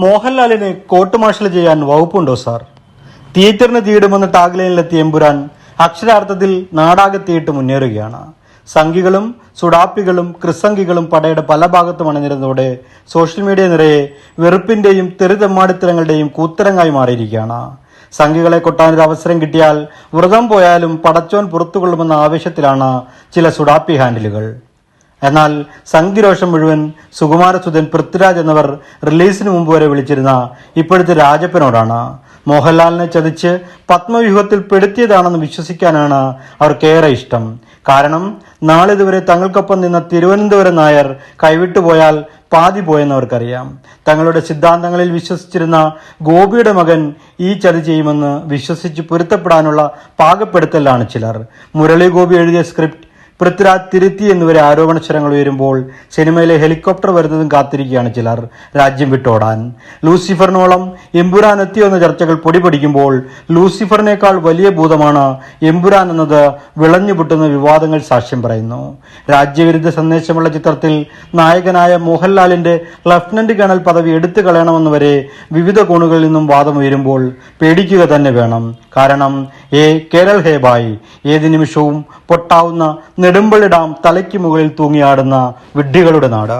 മോഹൻലാലിന് court martial ചെയ്യാൻ വകുപ്പുണ്ടോ sir? തിയേറ്ററിന് തീയിടുമെന്ന് ടാഗ്ലൈനിലെത്തിയ Empuraan അക്ഷരാർത്ഥത്തിൽ നാടാകെ തീയിട്ട് മുന്നേറുകയാണ്. സംഘികളും സുഡാപ്പികളും ക്രിസംഗികളും പടയുടെ പല ഭാഗത്തും അണിനിരുന്നതോടെ സോഷ്യൽ മീഡിയ നിറയെ വെറുപ്പിന്റെയും തെറിതെമ്മാടിത്തരങ്ങളുടെയും കൂത്തരങ്ങായി മാറിയിരിക്കുകയാണ്. സംഘികളെ കൊട്ടാനൊരു അവസരം കിട്ടിയാൽ വ്രതം പോയാലും പടച്ചോൻ പുറത്തുകൊള്ളുമെന്ന ആവേശത്തിലാണ് ചില സുഡാപ്പി ഹാൻഡിലുകൾ. എന്നാൽ സംഘിരോഷം മുഴുവൻ സുകുമാരസുധൻ പൃഥ്വിരാജ് എന്നിവർ റിലീസിന് മുമ്പ് വരെ വിളിച്ചിരുന്ന ഇപ്പോഴത്തെ രാജപ്പനോടാണ്. മോഹൻലാലിനെ ചതിച്ച് പത്മവ്യൂഹത്തിൽ പെടുത്തിയതാണെന്ന് വിശ്വസിക്കാനാണ് അവർക്കേറെ ഇഷ്ടം. കാരണം നാളിതുവരെ തങ്ങൾക്കൊപ്പം നിന്ന തിരുവനന്തപുരം നായർ കൈവിട്ടുപോയാൽ പാതി പോയെന്നവർക്കറിയാം തങ്ങളുടെ സിദ്ധാന്തങ്ങളിൽ വിശ്വസിച്ചിരുന്ന ഗോപിയുടെ മകൻ ഈ ചതി ചെയ്യുമെന്ന് വിശ്വസിച്ച് പൊരുത്തപ്പെടാനുള്ള പാകപ്പെടുത്തലാണ് ചിലർ. മുരളി ഗോപി എഴുതിയ സ്ക്രിപ്റ്റ് പൃഥ്വിരാജ് തിരുത്തി എന്നിവരെ ആരോപണശ്വരങ്ങൾ ഉയരുമ്പോൾ സിനിമയിലെ ഹെലികോപ്റ്റർ വരുന്നതും കാത്തിരിക്കുകയാണ് ചിലർ. രാജ്യം വിട്ടോടാൻ. ലൂസിഫറിനോളം എമ്പുരാൻ എത്തിയെന്ന ചർച്ചകൾ പൊടിപൊടിക്കുമ്പോൾ ലൂസിഫറിനേക്കാൾ വലിയ ഭൂതമാണ് എമ്പുരാൻ എന്നത് വിളഞ്ഞു പൊട്ടുന്ന വിവാദങ്ങൾ സാക്ഷ്യം പറയുന്നു. രാജ്യവിരുദ്ധ സന്ദേശമുള്ള ചിത്രത്തിൽ നായകനായ മോഹൻലാലിന്റെ ലഫ്റ്റനന്റ് കേണൽ പദവി എടുത്തു കളയണമെന്ന് വരെ വിവിധ കോണുകളിൽ നിന്നും വാദം ഉയരുമ്പോൾ പേടിക്കുക തന്നെ വേണം. കാരണം ഏ കേരൾ ഹേ ബായ് ഏത് നിമിഷവും പൊട്ടാവുന്ന നെടുമ്പള്ളി തലയ്ക്ക് മുകളിൽ തൂങ്ങിയാടുന്ന വിഡ്ഢികളുടെ നാട്.